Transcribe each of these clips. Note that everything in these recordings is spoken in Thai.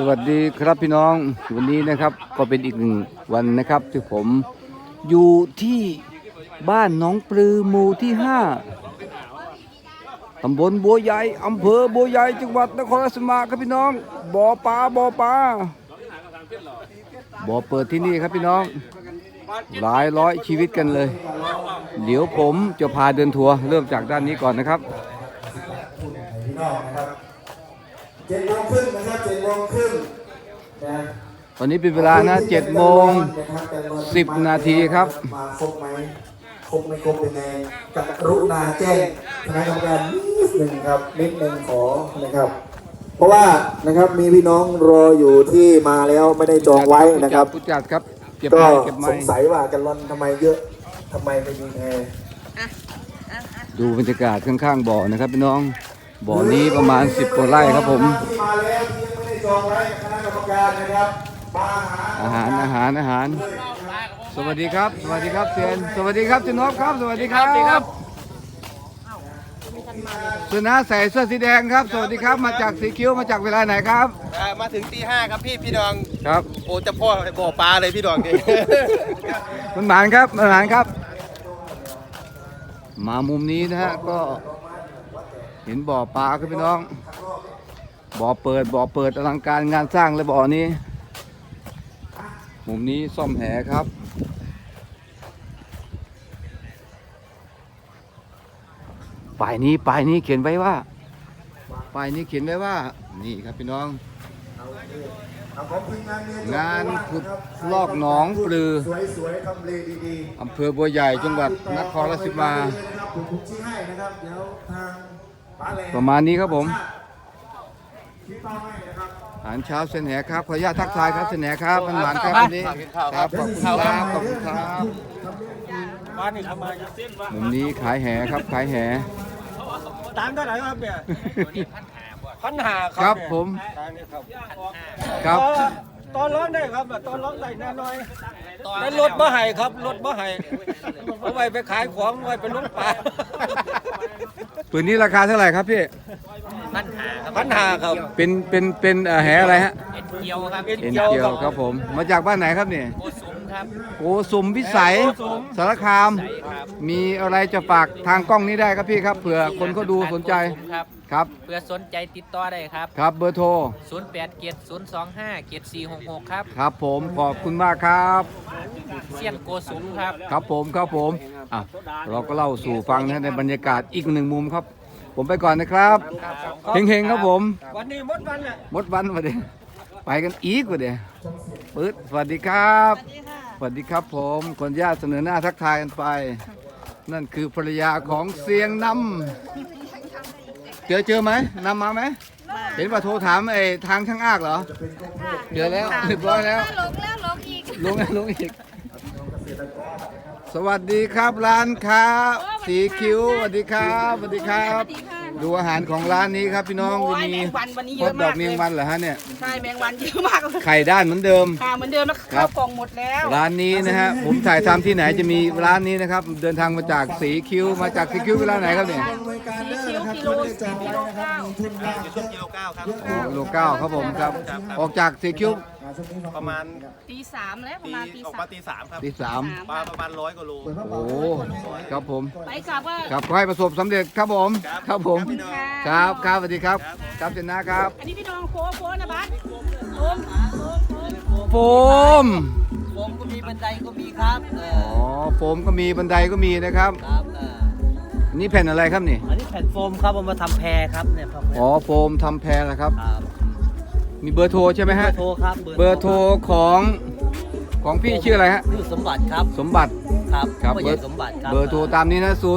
สวัสดีครับพี่น้องวันนี้นะครับก็เป็นอีกหนึ่งวันนะครับที่ผมอยู่ที่บ้านหน้องปลือหมู่ที่ห้าตำบลบัวใหญ่อำเภอบัวใหญ่จังหวัดนครราชสีมาครับพี่น้องบ่อปลาบ่อปลาบ่อเปิดที่นี่ครับพี่น้อง หลายร้อยชีวิตกันเลย เดี๋ยวผมจะพาเดินทัวร์เริ่มจากด้านนี้ก่อนนะครับ เจ็ดโมงครึ่งนะครับเจ็ดโมงครึ่งนะตอนนี้เป็นเวลานะเจ็ดโมงสิบนาทีครับ มาครบไหมครบไม่ครบเป็นไงกรุณาแจ้งคณะกรรมการนิดหนึ่งครับนิดหนึ่งขอนะครับ เพราะว่านะครับมีพี่น้องรออยู่ที่มาแล้วไม่ได้จองไว้นะครับผู้จัดครับเก็บก็ไม้เก็บไม้สงสัยว่ากันรอนทำไมเยอะทำไมไม่มีแอร์ดูบรรยากาศข้างๆบ่อนะครับพี่น้อง บ่อนี้ประมาณ 10กว่าไร่ครับผมที่มาแล้วที่ยังไม่ได้จองไว้คณะกรรมการนะครับมาหาอาหารอาหารอาหาร สวัสดีครับ สวัสดีครับเซียนสวัสดีครับจินบครับสวัสดีครับสนะใส่เสื้อสีแดงครับ สวัสดีครับ มาจากสีคิ้วมาจากเวลาไหนครับ อ่ามาถึงตีห้าครับพี่พี่ดอง ครับ โอ้จะพ่อบ่อปลาเลยพี่ดองดิมันหมานครับมันหมานครับ มามุมนี้นะฮะก็ เห็นบ่อปลาครับพี่น้อง บ่อเปิดบ่อเปิดอลังการงานสร้างเลยบ่อนี้ มุมนี้ซ่อมแหครับป้ายนี้ป้ายนี้เขียนไว้ว่าป้ายนี้เขียนไว้ว่า นี่ครับพี่น้อง งานขุดลอกหนองปลืออำเภอบัวใหญ่จังหวัดนครราชสีมาครับผมผมชี้ให้นะครับ เดี๋ยวทาง ป้าแหลมประมาณนี้ครับผมชี้เป้าให้นะครับอาหารเช้าเสนแหครับขออนุญาตทักทายครับเสนแหครับมันหวานครับวันนี้ครับขอบคุณครับขอบคุณครับบ้านนี่ทำมาเส้นว่ามุมนี้ขายแหครับขายแหตามเท่าไหร่ครับเนี่ยพันหาครับผมตามนี่ครับครับตอนร้องได้ครับตอนร้องได้แน่น้อยแล้วรถมาให้ครับรถมาให้เอาไว้ไปขายของไว้ไปลงปลา ปืนนี้ราคาเท่าไหร่ครับพี่พันหาครับเป็นเป็นเป็นเอ่อแหอะไรฮะเกียวครับเอ็นเกียวครับผม มาจากบ้านไหนครับเนี่ยโกสุมครับโกสุมพิสัยโกสุมสารคามมีอะไรจะฝากทางกล้องนี้ได้ครับพี่ครับเผื่อคนเขาดูสนใจครับ ครับ เพื่อสนใจติดต่อได้ครับ ครับเบอร์โทร 0 8 7 0 2 5 7 4 6 6 ครับ ครับผมขอบคุณมากครับ เซียนโกสุมครับ ครับผมครับผมอะเราก็เล่าสู่ฟังนะในบรรยากาศอีกหนึ่งมุมครับ ผมไปก่อนนะครับเฮงๆครับผม วันนี้หมดวันน่ะหมดวันมาเดี๋ยวไปกันอีกว่าเดี๋ยวปื๊ดสวัสดีครับ สวัสดีครับผมคนญาติเสนอหน้าทักทายกันไป นั่นคือภรรยาของเสียงนำ เจอเจอไหมนำมาไหมเห็นว่าโทรถามไอ้ทางช่างอากเหรอเจอแล้วเรียบร้อยแล้วลงแล้วลงอีกลงแล้วลงอีก สวัสดีครับร้านค้าสีคิ้วสวัสดีครับสวัสดีครับ ดูอาหารของร้านนี้ครับพี่น้องโอ้ยมีแมงวันวันนี้พเยดอะดอมากกเมียงวันเหรอฮะเนี่ยใช่แมงวันเยอะมากเลยไข่ด้านเหมือนเดิม ค่ะเหมือนเดิมแล้วครัข้าบวกล่องหมดแล้วร้านนี้นะฮะผมถ่ายทำที่ไหนจะมีร้านนี้นะครับ เดินทางมาจากสีคิ้วมาจากสีคิ้วเวลาไหนครับเนี่ยสีคิ้วกิโลกิโลเก้าช่วงกิโลเก้าครับอ๋อโลเก้าครับผมครับ ออกจากสีคิ้ว ประมาณ ตีสามแล้วประตีมาณตีออกสามาตีสามครับที่สามปลาประมาณร้อยกว่าโลโอ้ครับผม ไปกลับว่า ครับขอให้ประสบสำเร็จครับผม ครับผมค่ะครับครับสวัสดีครับ ครับเจนนะครับ อันนี้พี่น้องโค้โค้นะบัสโค้โค้โค้โฟม ผมก็มีบันไดก็มีครับเออ๋อโฟมก็มีบันไดก็มีนะครับครับเอออันนี่แผ่นอะไรครับนี่ อันนี้แผ่นโฟมครับเอามาทำแพรครับเนี่ยครับอ๋อ โฟมทำแพรเหรอครับ ครับ มีเบอร์โทรใช่ไหมเบอฮะ ร์โทรครับเบอร์โทรของของพี่ชื่ออะไรฮะ ชื่อสมบัติครับสมบัติ ครับครับผู้ใหญ่สมบัติครับ เบอร์โทรตามนี้นะ0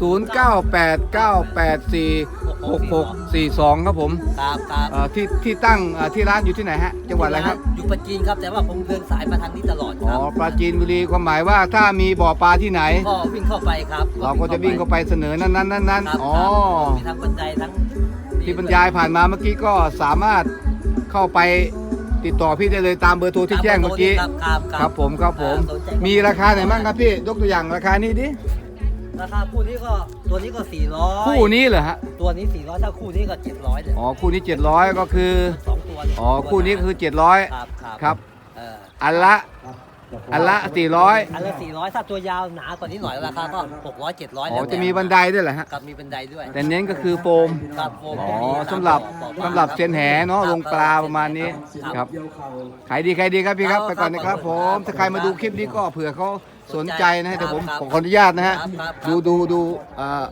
0 9 8 9 8 4 6 6 4 2 ครับผมครับครับเอ่อที่ที่ตั้งเอ่อที่ร้านอยู่ที่ไหนฮะ จังหวัดอะไรครับ อยู่ปัจจีนครับ แต่ว่าผมเดินสายมาทางนี้ตลอดคอ๋อรับปราจีนบุรีความหมายว่าถ้ามีบ่อปลาที่ไหน ก็วิ่งเข้าไปครับเราก็จะวิ่งเข้าไปเสนอนั้นนั้นนั้นนั้นครับอ๋อ ครับมีทั้งบันไดทั้งที่บรรยายผ่านมาเมื่อกี้ก็สามารถ เข้าไปติดต่อพี่ได้เลยตามเบอร์โทรที่แจ้งเมื่อกี้ครับครับครับผมครับผม สนใจมีราคาไหนบ้างครับพี่ยกตัวอย่างราคานี้ดิราคาคู่นี้ก็ตัวนี้ก็400คู่นี้เหรอฮะตัวนี้400ถ้าคู่นี้ก็700เลยอ๋อคู่นี้ 700 ก็คือสองตัวตัวเนี่ยอ๋อคู่นี้คือ 700 ครับครับ ครับ เอออันละ อันละ400อันละสี่ร้อยถ้าตัวยาวหนากว่านี้หน่อยราคาก็หกร้อยเจ็ดร้อยอ๋อจะมีบันไดด้วยเหรอฮะกับมีบันไดด้วย แต่เน้นก็คือโฟมครับโฟมอ๋อสำหรับสำหรับเซียนแหเนาะลงปลาประมาณนี้ครับขายดีขายดีครับพี่ครับไปก่อนนะครับผมถ้าใครมาดูคลิปนี้ก็เผื่อเขาสนใจนะฮะเดี๋ยวผมขออนุญาตนะฮะดูดูดูอ่า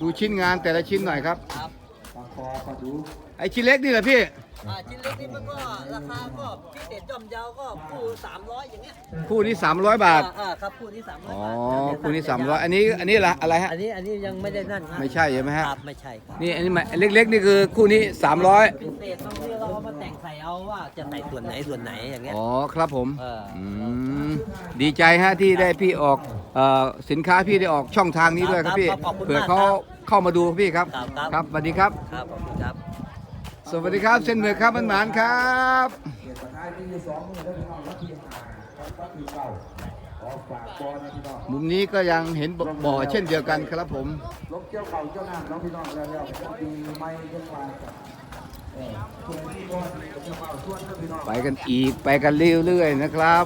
ดูชิ้นงานแต่ละชิ้นหน่อยครับครับไอชิ้นเล็กนี่เหรอพี่ อ่าชิ้นเล็กนี่มันก็ราคาก็พิเศษย่อมเยาก็คู่สามร้อยอย่างเงี้ยคู่นี้ 300 บาท อ่าอ่าครับคู่นี้สามร้อยอ๋อบาทคู่นี้ 300 อันนี้ อันนี้ละอะไรฮะ อันนี้อันนี้ยังไม่ได้นั่นครับไม่ใช่ใช่ไหมฮะ ครับไม่ใช่ครับนี่ อันนี้หมายเล็กๆ นี่คือคู่นี้ 300 พิเศษบางทีเราเอามาแต่งใส่เอาว่าจะใส่ส่วนไหนส่วนไหนอย่างเงี้ย อ๋อ ครับผมเอออื มดีใจฮะที่ได้พี่ออกเอ่อสินค้าพี่ได้ออกช่องทางนี้ด้วยครับพี่ ครับขอบคุณเผื่อมากเขาครับเข้ามาดูครับพี่ครับครับ ครับครับ สวัสดีครับ ครับขอบคุณครับ สวัสดีครับเส้นเหมือกครับมันหมานครับมุมนี้ก็ยังเห็นบ่อเช่นเดียวกันครับผมลบเจ้าเขาเจ้าน้ำน้องพี่น้องแล้วแล้วดีไม่เจ้าาครับไปกันอีกไปกันเรื่อยๆนะครับ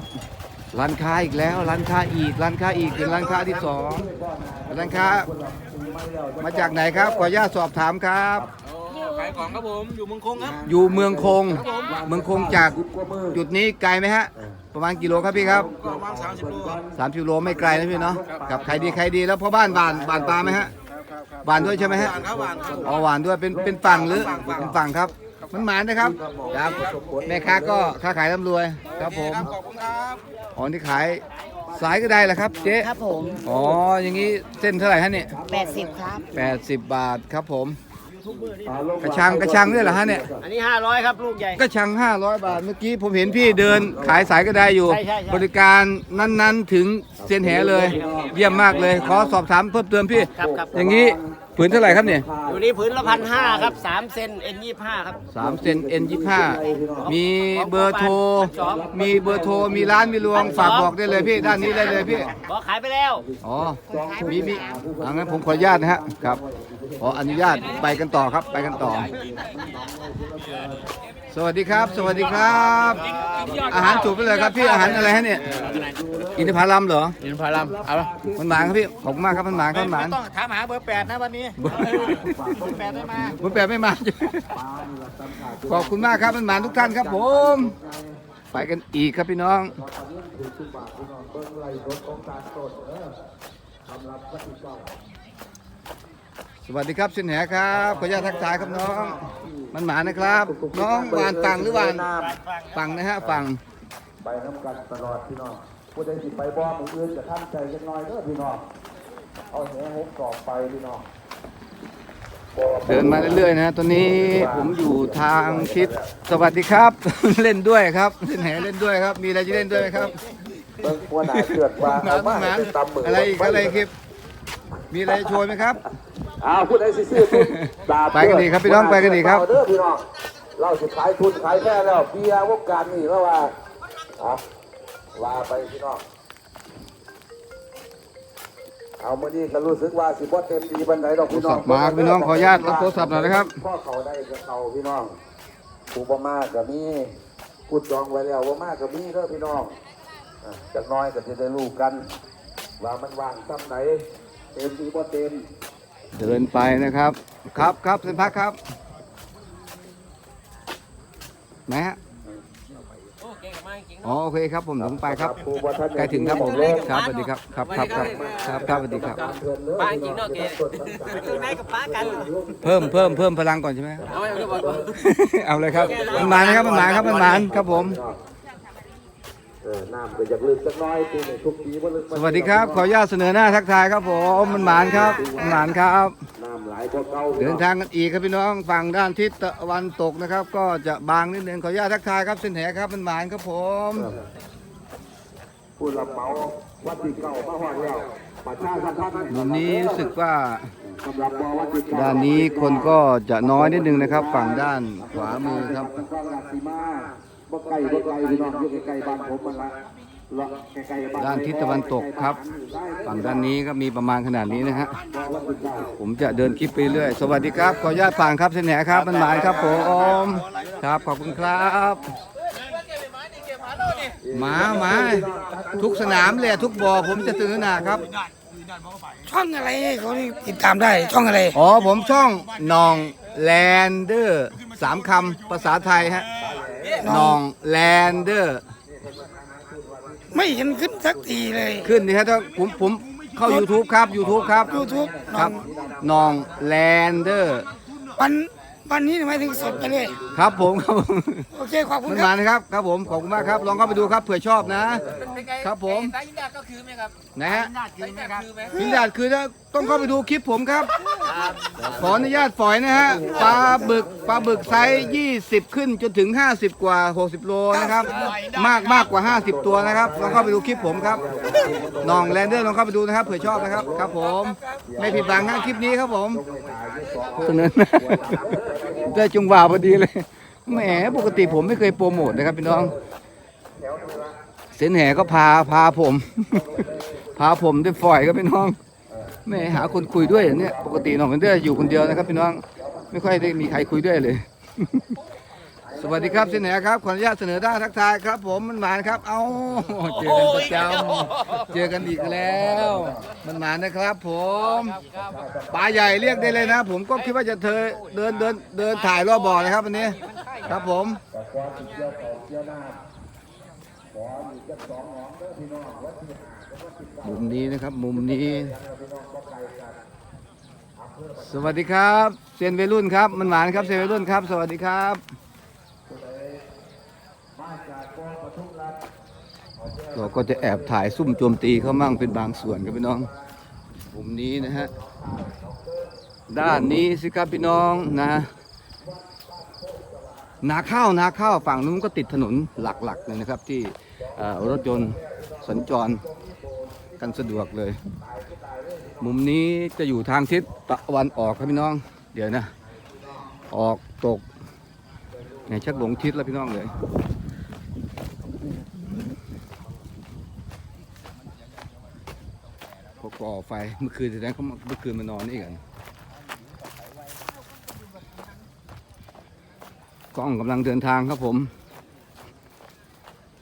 ร้านค้าอีกแล้วร้านค้าอีกร้านค้าอีกเป็นร้านค้าที่สองร้านค้ามาจากไหนครับขออนุญาตสอบถามครับ ขายของครับผม อยู่เมืองคงครับ อยู่เมืองคง เมืองคงจากจุดนี้ไกลไหมฮะ ประมาณกิโลครับพี่ครับประมาณ30โลครับสามกิโลไม่ไกลนะพี่เนาะกับใครดีใครดีแล้วพ่อบ้านบานบานปลาไหมฮะบานด้วยใช่ไหมฮะครับหวานครับอ๋อหวานด้วยเป็นเป็นฝั่งหรือเป็นฝั่งครับ มันหมานนะครับครับแม่ค้าก็ค้าขายร่ำรวยครับผมขอบคุณครับอ๋อที่ขายสายก็ได้แหละครับเจ๊ครับผม อ๋อ อย่างนี้เส้นเท่าไหร่ฮะเนี่ย80 ครับแปดสิบบาทครับผม กระชังกระชังด้วยเหรอฮะเนี่ย อันนี้ 500 ครับ ลูกใหญ่ก็ชัง 500 บาท เมื่อกี้ผมเห็นพี่เดินขายสายกระไดอยู่ ใช่ใช่ใช่ บริการนั้นๆถึงเซียนแหเลย เยี่ยมมากเลย ขอสอบถามเพิ่มเติมพี่ ครับครับอย่างนี้ผืนเท่าไหร่ครับเนี่ยอยู่นี่พื้นละพันห้าครับ3เซน N25 ครับ3เซน N25 มีเบอร์โทร มีเบอร์โทร มีร้าน มีรวง ฝากบอกได้เลยพี่ ด้านนี้ได้เลยพี่ บอกขายไปแล้ว อ๋อ มีมีอ่างั้นผมขออนุญาตนะฮะ ครับ ขออนุญาตไปกันต่อครับไปกันต่อ สวัสดีครับ สวัสดีครับ อาหารถูกไปเลยครับพี่อาหารอะไรฮะเนี่ยอินทผลัมเหรออินพารัมเอาละมันหมานครับพี่ขอบคุณมากครับมันหมานครับมันหมานต้องถามหาเบอร์แปดนะวันนี้เบอร์แปดได้มามันแปลไม่มาขอบคุณมากครับมันหมานทุกท่านครับ ผม ไปกันอีกครับพี่น้อง สวัสดีครับสินแหครับขออนุญาตทักทายครับน้อง มันหมานะครับ น้องหวานฟังหรือหวานฟังนะฮะฟังไปน้ำกันตลอดพี่น้องผู้ใดสิไปบ่มืออื่นจะท่านใจกันหน่อยเด้อพี่น้องเอาแหหกกรอบไปพี่น้องเดินมาเรื่อยๆนะฮะตอนนี้ผมอยู่ทางทิศสวัสดีครับ เล่นด้วยครับสินแหเล่นด้วยครับ มีอะไรจะเล่นด้วยไหมครับเบิ่งหัวหน้าเกิดว่าหมาเอามาหมาให้เป็นตำมืออะไรอีกอะไรอีกครับมีอะไรโชว์ไหมครับ อ้าวผู้ใดสิซื้อทุนดาบไปกันดีครับพี่น้องไปกันดีครับ เด้อพี่น้องเราสิขายทุนขายแค่แล้วเบียร์วงการนี่แล้วว่าอะว่าไปพี่น้องเอามื่อนี้ก็รู้สึกว่าสิบ่เต็มดีบันไดดอกพี่น้องโทรศัพท์มาพี่น้องขออนุญาตรับโทรศัพท์หน่อยนะครับ พ่อเขาได้กับเขาพี่น้องผู้บ่มากกับมีพูดจองไว้แล้วว่ามากกับมีเด้อพี่น้องอะจากน้อยก็จะได้รู้กัน ว่ามันว่างซ้ำไหนเต็มหรือบ่เต็ม เดินไปนะครับ ครับครับเส้นพักครับไหนฮะอ๋อโอเคครับผมถึงไปครับใกล้ถึงครับผมครับสวัสดีครับครับครับครับครับครับสวัสดีครับป้าจริงเนาะเกศคือไหนกับป้ากันเพิ่มเพิ่มเพิ่มพลังก่อนใช่ไหมเอาไว้เอาไว้เอาเลยครับมันหมานนะครับมันหมานครับมันหมานครับผมเออ น้ำก็อยากลึกสักหน้อยปีนี้ทุกปีว่าลึกสวัสดีครับ ขออนุญาตเสนอหน้าทักทายครับผมมันหมานครับมันหมานครับ น้ำไหลกว่าเก่าเดินทางกันอีกครับพี่น้องฝั่งด้านทิศตะวันตกนะครับ ก็จะบางนิดนึงขออนุญาตทักทายครับเส้นแหครับมันหมานครับผม ผู้รับเหมาวัดที่เก่ามาฮอดแล้วประชาสัมพันธ์วันนี้รู้สึกว่าสำหรับบ่วัดที่เก่าด้านนี้คนก็จะน้อยนิดนึงนะครับ ฝั่งด้านขวามือครับมันก็ราศีมา บ่ไกลบ่ไกลพี่น้องอยู่ใกล้ๆบ้านผมมันละด้านทิศตะวันตกครับ ฝั่งด้านนี้ก็มีประมาณขนาดนี้นะฮะ ผมจะเดินคลิปไปเรื่อย สวัสดีครับ ขออนุญาตฟังครับเสนอครับมันหมายครับผมครับ ขอบคุณครับ หมาหมาทุกสนามเลยทุกบ่อผมจะตื่นหนาครับ ช่องอะไรเขาติดตามได้ช่องอะไร อ๋อ ผมช่องนองแลนเดอร์สามคำภาษาไทยฮะ นองแลนเดอร์ ไม่เห็นขึ้นสักทีเลยขึ้นนี่ฮะถ้าผมผมเข้า YouTube ครับ YouTube ครับ YouTube ครับนองแลนเดอร์ วัน วันนี้ทำไมถึงสดไปเลย ครับผมครับผมโอเคขอบคุณมันคมารับนะครับครับผมขอบคุณมากครับ ลองเข้าไปดูครับเผื่อชอบนะ ครับผมสายยินดาก็คือไหมครับนะฮะสายยินดาคือไหมพินดาดคือต้องเข้าไปดูคลิปผมครับ ขออนุญาตฝอยนะฮะปลาบึกปลาบึกไซส์20 ขึ้นจนถึง 50 กว่า 60 โลนะครับ มากมากกว่า 50 ตัวนะครับลองเข้าไปดูคลิปผมครับน้องแลนเดอร์ลองเข้าไปดูนะครับเผื่อชอบนะครับ ครับผม ไม่ผิดหวังนะคลิปนี้ครับผมเสนอหน้า ได้จุงวาพอดีเลยแหมปกติผมไม่เคยโปรโมทนะครับพี่น้องเส้นแห่ก็พาพาผม พาผมได้ฝอยก็พี่น้องแม่หาคนคุยด้วยเนี่ย ปกติน้องเป็นเดออยู่คนเดียวนะครับพี่น้อง ไม่ค่อยได้มีใครคุยด้วยเลย สวัสดีครับเสนอครับขออนุญาตเสนอด้านทักทายครับ ผมมันหมานครับ เอาเจอกันประจำเจอกันอีกแล้ว มันหมานนะครับ ผมปลาใหญ่เรียกได้เลยนะ ผมก็คิดว่าจะเธอเดินเดินเดินถ่ายรอบบ่อนะครับวันนี้ ครับผมมุมนี้นะครับมุมนี้ สวัสดีครับเซียนวัยรุ่นครับมันหวานครับเซียนวัยรุ่นครับ สวัสดีครับ เราก็จะแอบถ่ายซุ่มโจมตีเขามั่งเป็นบางส่วนครับพี่น้องมุมนี้นะฮะด้านนี้สิครับพี่น้องนะนาข้าวนาข้าวฝั่งนู้นก็ติดถนนหลักๆเลยนะครับ ที่รถยนต์สัญจรกันสะดวกเลย มุมนี้จะอยู่ทางทิศตะวันออกครับพี่น้อง เดี๋ยวนะ ออกตกไงชักหลงทิศแล้วพี่น้องเลย พอ ก่อไฟเมื่อคืนแสดงเขาเมื่อคืนมานอนนี่กันกล้องกำลังเดินทางครับผม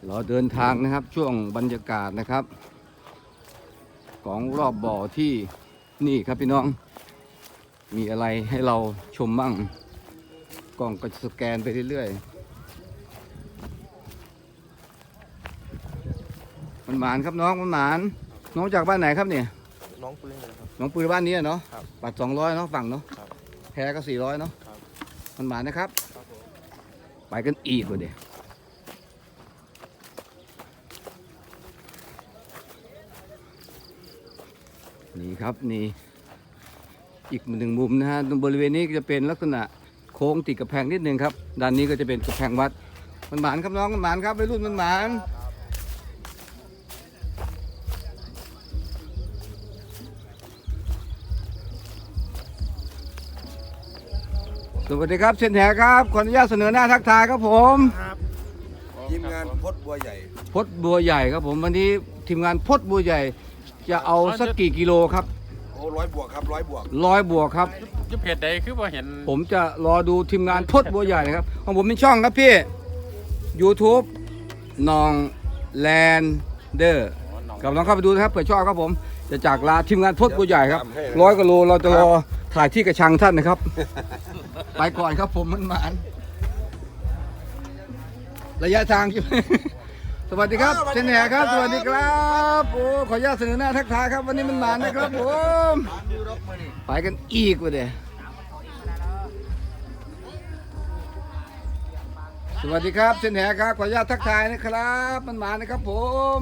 รอเดินทางนะครับช่วงบรรยากาศนะครับ ของรอบบ่อที่นี่ครับพี่น้อง มีอะไรให้เราชมมั่งกล้องก็จะสแกนไปเรื่อยๆมันหมานครับน้องมันหมานน้องจากบ้านไหนครับเนี่ย น้องปืนเลยครับ น้องปืนบ้านนี้อะเนาะครับบัตรสองร้อยเนาะฝั่งเนาะครับแพรก็สี่ร้อยเนาะครับ มันหมานนะครับไปกันอีกว่าเดียนี่ครับนี่อีกหนึ่งมุมนะฮะตรงบริเวณนี้ก็จะเป็นลักษณะโค้งติดกับแพงนิดนึงครับ ด้านนี้ก็จะเป็นกระแพงวัด มันหมานครับน้องมันหมานครับวัยรุ่นมันหมาน วัสดีครับเชนแหครับขออนุญาตเสนอหน้าทักทายครับผมทีมงานพดบัวใหญ่ พดบัวใหญ่ครับผมวันนี้ทีมงานพดบัวใหญ่ จะเอาสักกี่กิโลครับโอ้ร้อยบวกครับร้อยบวกร้อยบวกครับยุเพจใดคือว่าเห็น ผมจะรอดูทีมงานพดบัวใหญ่นะครับของผมเป็นช่องครับพี่ YouTube นองแลนเดอร์กับลองเข้าไปดูนะครับเผื่อชอบครับผม จะจากลาทีมงานพดบัวใหญ่ครับร้อยกว่าโลเราจะรอถ่ายที่กระชังท่านนะครับ ไปก่อนครับผมมันหมานระยะทางใช่ไหมสวัสดีครับเชนแหครับ สวัสดีครับโอ้ขออนุญาตเสนอหน้าทักทายครับ วันนี้มันหมานนะครับผมไปกันอีกว่าเดียสวัสดีครับเชนแหครับขออนุญาตทักทายนะครับ มันมานะครับผม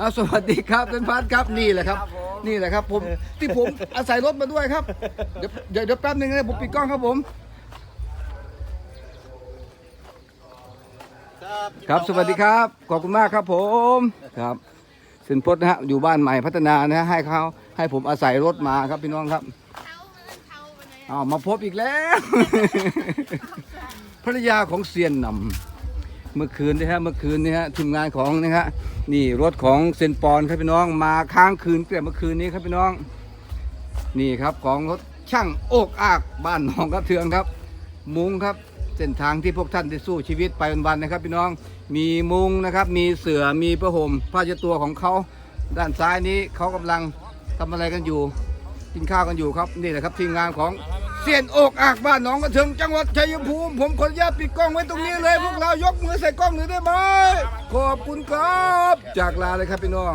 เอาสวัสดีครับเป็นพัดครับนี่แหละครับ นี่แหละครับ ผมที่ผมอาศัยรถมาด้วยครับ เดี๋ยวเดี๋ยวเดี๋ยวแป๊บหนึงนะผมปิดกล้องครับผม ครับสวัสดีครับ ขอบคุณมากครับผมครับเสินพจน์นะฮะอยู่บ้านใหม่พัฒนานะฮะให้เขาให้ผมอาศัยรถมาครับพี่น้องครับเอามาพบอีกแล้ว ภรรยาของเซียนนำเมื่อคืนนะฮะเมื่อคืนนี่ฮะทีมงานของนะฮะ นี่รถของเซนปอนครับพี่น้องมาค้างคืนแต่เมื่อคืนนี้ครับพี่น้อง นี่ครับของรถช่างโอกอากบ้านหนองกระเทืองครับ มุ้งครับเส้นทางที่พวกท่านได้สู้ชีวิตไปวันๆนะครับ พี่น้องมีมุ้งนะครับ มีเสือมีผ้าห่มผ้าเช็ดตัวของเขาด้านซ้ายนี้เขากำลังทำอะไรกันอยู่ กินข้าวกันอยู่ครับนี่แหละครับทีมงานของ เสียนอกอากบ้านหนองกระเทิงจังหวัดชัยภูมิ ผมขออนุญาตปิดกล้องไว้ตรงนี้เลย พวกเรายกมือใส่กล้องหน่อยได้ไหมขอบคุณครับ จากลาเลยครับพี่น้อง